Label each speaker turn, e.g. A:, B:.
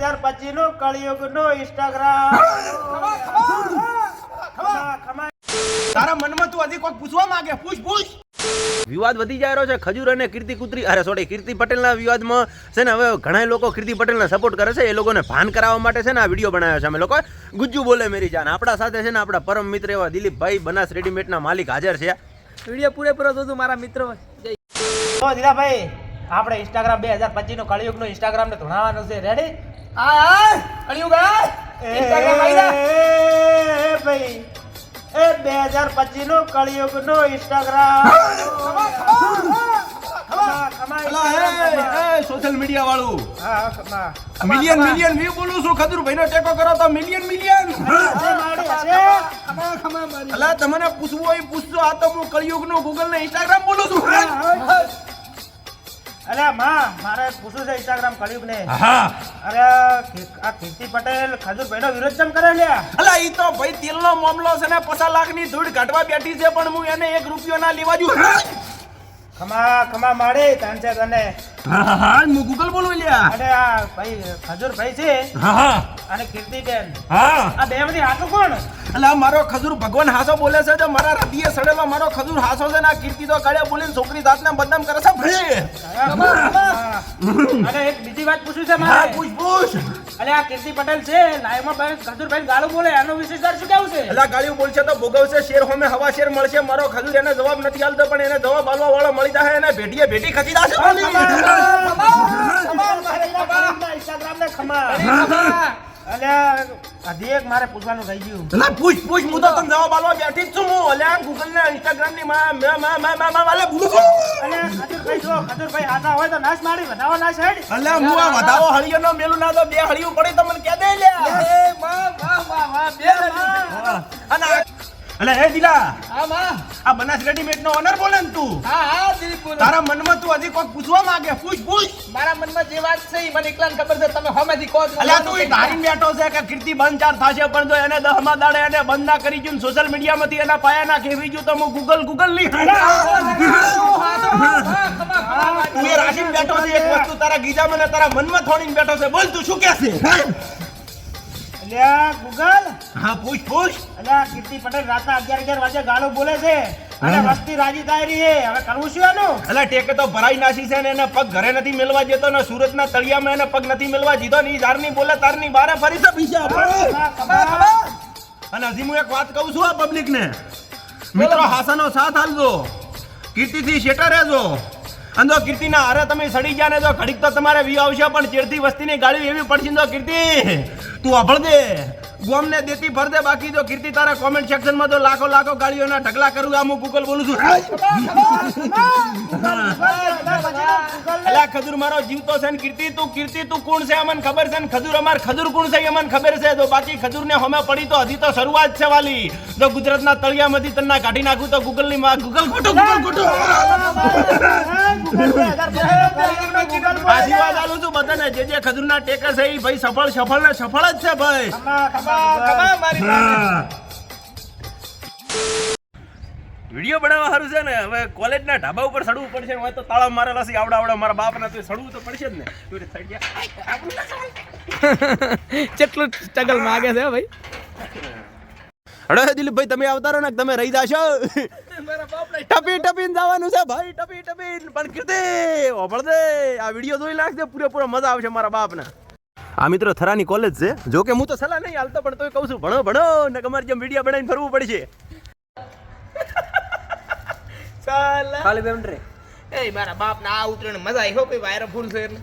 A: હજાર પચીસ નો કળિયુગ નો ઇન્સ્ટાગ્રામ.
B: તારા મનમાં તું હજી કોઈ પૂછવા માંગે? પૂછ પૂછ.
C: વિવાદ વધી જાય રહ્યો છે. ખજૂર અને કીર્તિ કુત્રી અરે સોરી કીર્તિ પટેલના વિવાદમાં છે ને હવે ઘણા લોકો કીર્તિ પટેલને સપોર્ટ કરે છે. એ લોકોને ભાન કરાવવા માટે છે ને આ વીડિયો બનાવ્યો છે. અમે લોકો ગુજ્જુ બોલે મેરી જાન. આપણા સાથે છે ને આપણા પરમ મિત્ર એવા દિલીપભાઈ બનાસ રેડીમેડના માલિક હાજર છે.
D: વીડિયો પૂરેપૂરો જોતું મારા મિત્રો. જય.
A: તો દીદાભાઈ આપણે ઇન્સ્ટાગ્રામ બે હજાર પચીસ કળિયુગનો કળિયુગનું ઇન્સ્ટાગ્રામ ને ધોણાવવાનું છે. રેડી
D: આ આ કળિયુગ આ ઇન્સ્ટાગ્રામ આવી
A: એ ભાઈ એ બે હજાર પચીસનું કળિયુગનું ઇન્સ્ટાગ્રામ
B: સોશિયલ મીડિયા વાળું.
A: હા, હા, ખમા.
B: મિલિયન મિલિયન વ્યૂ બોલું છું. ખદુરભાઈ ભાઈનો ટેકો કરો તો મિલિયન મિલિયન. અલા તમને પૂછવું હોય પૂછજો. આ તો હું કળિયુગનું ગૂગલ ને ઇન્સ્ટાગ્રામ બોલું છું.
A: માં મારે પૂછવું છે ઇન્સ્ટાગ્રામ કળિયુગ ને
B: હા
A: અરે આ કીર્તિ પટેલ ખજૂર નો વિરોધ કેમ કરે લ્યા?
B: અલા ઈ તો ભાઈ તેલનો મામલો છે ને પચાસ લાખની ધૂળ કાઢવા બેઠી છે પણ હું એને એક રૂપિયો ના લેવા દઉં.
A: ખમા ખમા માડી છે તને.
B: હા હા હું ગૂગલ બોલું લ્યા.
A: અને આ ભાઈ ખજૂરભાઈ છે.
B: હા હા.
A: અને કીર્તિબેન.
B: હા.
A: આ બે બધી હાથું કોણ?
B: અલા મારો ખજૂર ભગવાન હાસો બોલે છે તો મારા હૃદયે સડેલો મારો ખજૂર હાસો છે ને કીર્તિ તો કાળે બોલીને છોકરી જાતને બદનામ કરે છે ભાઈ
A: અરે એક બીજી વાત પૂછું છે મારે
B: પૂછ પૂછ
A: અલે આ કીર્તિ પટેલ છે લાઈવમાં ભાઈ ખજૂરભાઈ ગાળું બોલે એનો વિશેષ શું કેવું છે
B: અલા ગાળું બોલશે તો ભોગવશે શેર હોમે હવા શેર મળશે મારો ખજૂર એને જવાબ નથી આલતો પણ એને જવાબ આલવા વાળો મળી જાય એને ભેટીએ ભેટી ખસી જશે
A: ઇન્સ્ટાગ્રામ ને ખમા અલે હજી એક મારે પૂછવાનું રહી ગયું.
B: અલા પૂછ પૂછ હું તો તને જવાબ આલવા બેઠી જ છું. હું અલ્યા ગૂગલ ને ઇન્સ્ટાગ્રામની માં માં માં માં માં માં વાલે બોલું છું
A: અને ખજૂરભાઈ જો ખજૂરભાઈ હાથા હોય તો નાશ મારી વધાવો નાશ હેડ.
B: અલ્યા હું આ વધાવો હળિયો નો મેલું ના તો બે હળિયું પડે તો મને કહે દે લ્યા.
D: એ વાહ વાહ વાહ બે
B: હા. અને અલે હે દિલા
D: હા માં
B: આ બનાસ રેડીમેડ નો ઓનર બોલે ને તું
D: હા હા દિલીપ બોલો
B: તારા મનમાં તું હજી કોક પૂછવા માંગે પૂછ પૂછ
D: મારા મનમાં જે વાત છે મને એકલાને ખબર છે તમે હોમેથી કહો છો.
B: અલ્યા તું ધારી બેઠો છે કે કીર્તિ બંધ ચાર થશે પણ જો એને દહમા દાડે એને બંધ ના કરી જ્યું સોશિયલ મીડિયા માંથી એના પાયા ના ખેવી ગયું તો હું ગૂગલ ગૂગલની તું એ બેઠો છે એક વસ્તુ તારા ગીજા મને તારા મનમાં થોડીને બેઠો છે બોલ તું શું કે છે
A: અલ્યા ગૂગલ.
B: હા પૂછ પૂછ.
A: અલ્યા કીર્તિ પટેલ રાતના અગિયાર અગિયાર વાગે ગાળો બોલે છે. અને વસ્તી રાજી થાય રહી છે. હવે કરવું શું એનું?
B: અલા ટેકે તો ભરાઈ નાસી છે ને એને પગ ઘરે નથી મેલવા જતો ને સુરતના તળિયામાં એને પગ નથી મેળવા જીતો ને ઈ ઝારની બોલે તારની બારે ફરી તો પીછા. અને હજી હું એક વાત કહું છું આ પબ્લિક ને મિત્રો હાસાનો સાથ હાલજો કીર્તિથી શેટા રહેજો. અને જો કીર્તિના હારે તમે સડી ગયા ને જો ઘડીક તો તમારે વી આવશે પણ ચેડથી વસ્તીની ગાડી એવી પડશે તો કીર્તિ. તું અભળ દે. ગોમ ને દેતી ભર દે બાકી જો કીર્તિ તારા કોમેન્ટ સેક્શનમાં તો લાખો લાખો ગાડીઓના ઢગલા કરું આ હું ભૂગોલ બોલું છું. અલ્યા ખજૂર મારો જીવતો છે ને કીર્તિ તું કીર્તિ તું કોણ છે? અમને ખબર છે ને ખજૂર અમાર ખજૂર કોણ છે? અમને ખબર છે. તો બાકી ખજૂર ને હમે પડી તો હજી તો શરૂઆત છે વાલી. જો ગુજરાતના તળિયામાંથી તન્ના કાઢી નાખું તો ગૂગલની માં ગૂગલ ખોટો ગૂગલ ખોટો આશીર્વાદ આલું છું બધાને. જે જે ખજૂરના ટેકર છે એ ભાઈ સફળ સફળ ને સફળ જ છે ભાઈ.
C: વીડિયો બનાવવા સારું છે ને હવે કોલેજના ઢાબા ઉપર સડવું પડશે હોય તો તાળા મારેલા છે આવડા આવડા મારા બાપના તો સડવું તો પડશે જ ને.
D: કેટલું સ્ટ્રગલ માગે છે ભાઈ.
C: અરે દિલીપભાઈ તમે આવતા રહો ને તમે રહી જાશો. ટપી ટપીને જવાનું છે ભાઈ ટપી ટપીને પણ કીર્તિ ઓભળ દે આ વીડિયો જોઈ નાખજે પૂરેપૂરો મજા આવશે મારા બાપને. આ મિત્રો થરાની કોલેજ છે. જો કે હું તો સલાહ નહીં હાલતો પણ તોય કહું છું ભણો ભણો ને તમારે જેમ વીડિયો બનાવીને ફરવું પડશે.
D: ચાલ. ખાલી બેમ રે. એ મારા બાપ ના આ ઉતરણ મજા આવી હો ભાઈ વાયરો ફૂલ છે એટલે.